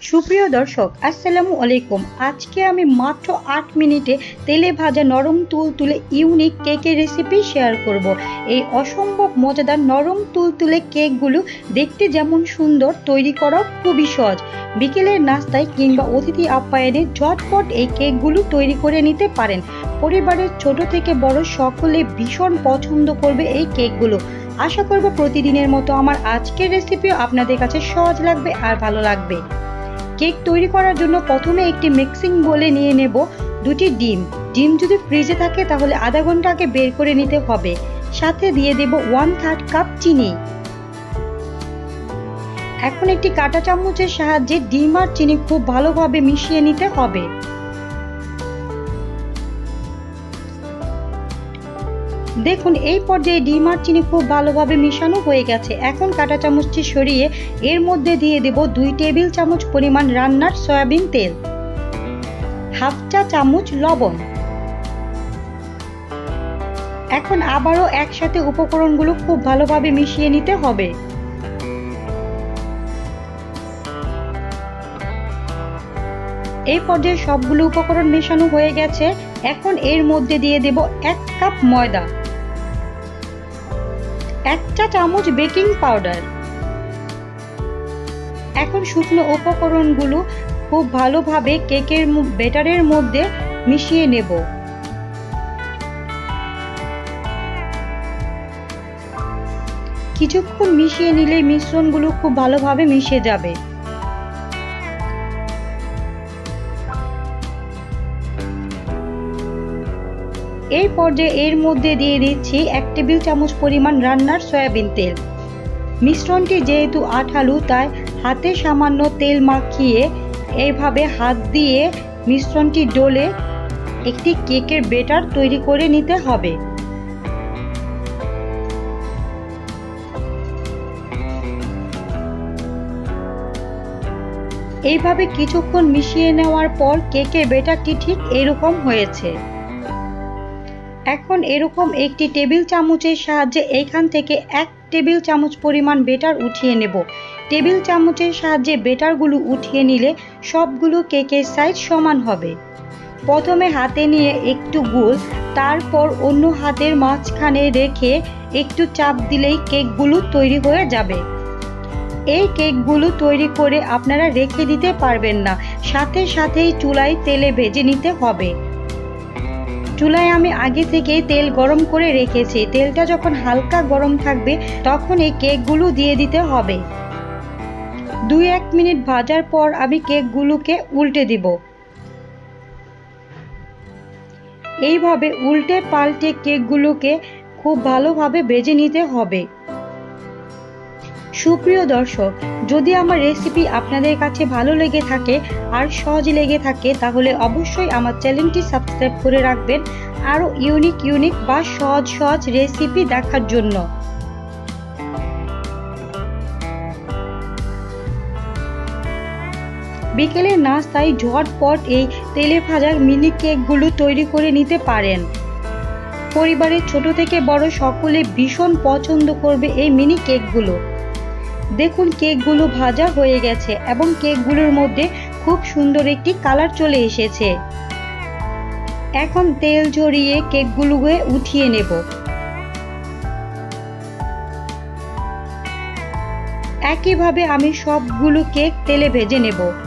সুপ্রিয় দর্শক, আসসালামু আলাইকুম। আজকে আমি মাত্র আট মিনিটে তেলে ভাজা নরম তুল তুলে ইউনিক কেকের রেসিপি শেয়ার করব। এই অসম্ভব মজাদার নরম তুল তুলে কেকগুলো দেখতে যেমন সুন্দর, তৈরি করাও খুবই সহজ। বিকেলের নাস্তায় কিংবা অতিথি আপ্যায়নে ঝটপট এই কেকগুলো তৈরি করে নিতে পারেন। পরিবারের ছোট থেকে বড় সকলে ভীষণ পছন্দ করবে এই কেকগুলো। আশা করব প্রতিদিনের মতো আমার আজকের রেসিপিও আপনাদের কাছে সহজ লাগবে আর ভালো লাগবে। কেক তৈরি করার জন্য প্রথমে একটি মিক্সিং বলে নিয়ে নেব দুটি ডিম। ডিম যদি ফ্রিজে থাকে তাহলে আধা ঘণ্টা আগে বের করে নিতে হবে। সাথে দিয়ে দেব ওয়ান থার্ড কাপ চিনি। এখন একটি কাঁটা চামচের সাহায্যে ডিম আর চিনি খুব ভালোভাবে মিশিয়ে নিতে হবে। দেখুন, এই পর্যায়ে ডিম চিনি খুব ভালোভাবে মিশানো হয়ে গেছে। এখন কাঁটা চামচটি সরিয়ে এর মধ্যে দিয়ে দেব দুই টেবিল চামচ পরিমাণ রান্নার সয়াবিন তেল, হাফ চা চামচ লবণ। এখন আবারও একসাথে উপকরণগুলো খুব ভালোভাবে মিশিয়ে নিতে হবে। এই পর্যায়ে সবগুলো উপকরণ মেশানো হয়ে গেছে। এখন এর মধ্যে দিয়ে দেব এক কাপ ময়দা। এক চা চামচ বেকিং পাউডার। এখন শুকনো উপকরণগুলো খুব ভালোভাবে কেকের বেটারের মধ্যে মিশিয়ে নেব। কিছুক্ষণ মিশিয়ে নিলে মিশ্রণগুলো খুব ভালোভাবে মিশে যাবে। এই পর্যায়ে এর মধ্যে দিয়ে দিচ্ছি এক টেবিল চামচ পরিমাণ রান্নার সয়াবিন তেল। মিশ্রণটি যেহেতু আঠালু, তাই হাতে সামান্য তেল মাখিয়ে এইভাবে হাত দিয়ে মিশ্রণটি ডলে একটি কেকের বেটার তৈরি করে নিতে হবে। এইভাবে কিছুক্ষণ মিশিয়ে নেওয়ার পর কেকের বেটারটি ঠিক এরকম হয়েছে। এখন এরকম একটি টেবিল চামচের সাহায্যে এইখান থেকে এক টেবিল চামচ পরিমাণ বেটার উঠিয়ে নেব। টেবিল চামচের সাহায্যে বেটারগুলো উঠিয়ে নিলে সবগুলো কেকের সাইজ সমান হবে। প্রথমে হাতে নিয়ে একটু গোল, তারপর অন্য হাতের মাঝখানে রেখে একটু চাপ দিলেই কেকগুলো তৈরি হয়ে যাবে। এই কেকগুলো তৈরি করে আপনারা রেখে দিতে পারবেন না। সাথে সাথেই চুলায় তেলে ভেজে নিতে হবে। চুলায় আমি আগে থেকেই তেল গরম করে রেখেছি। তেলটা যখন হালকা গরম থাকবে, তখন এই কেকগুলো দিয়ে দিতে হবে। দুই এক মিনিট ভাজার পর আমি কেকগুলোকে উল্টে দিব। এইভাবে উল্টে পাল্টে কেকগুলোকে খুব ভালোভাবে বেজে নিতে হবে। সুপ্রিয় দর্শক, যদি আমার রেসিপি আপনাদের কাছে ভালো লেগে থাকে আর সহজ লেগে থাকে, তাহলে অবশ্যই আমার চ্যানেলটি সাবস্ক্রাইব করে রাখবেন। আরও ইউনিক ইউনিক বা সহজ সহজ রেসিপি দেখার জন্য। বিকেলের নাস্তায় ঝটপট এই তেলে ভাজা মিনি কেকগুলো তৈরি করে নিতে পারেন। পরিবারের ছোট থেকে বড় সকলে ভীষণ পছন্দ করবে এই মিনি কেকগুলো দেখুন কেকগুলো ভাজা হয়ে গেছে এবং কেকগুলোর মধ্যে খুব সুন্দর একটি কালার চলে এসেছে। এখন তেল ঝরিয়ে কেকগুলোকে উঠিয়ে নেব। একইভাবে আমি সবগুলো কেক তেলে ভেজে নেব।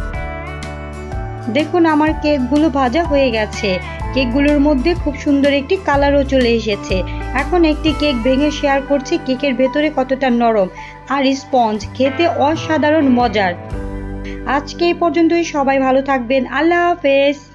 দেখুন আমার কেকগুলো ভাজা হয়ে গেছে। কেকগুলোর মধ্যে খুব সুন্দর একটি কালারও চলে এসেছে। এখন একটি কেক ভেঙে শেয়ার করছি কেকের ভেতরে কতটা নরম আর স্পঞ্জ খেতে অসাধারণ মজার। আজকে এই পর্যন্তই, সবাই ভালো থাকবেন। আল্লাহ হাফেজ।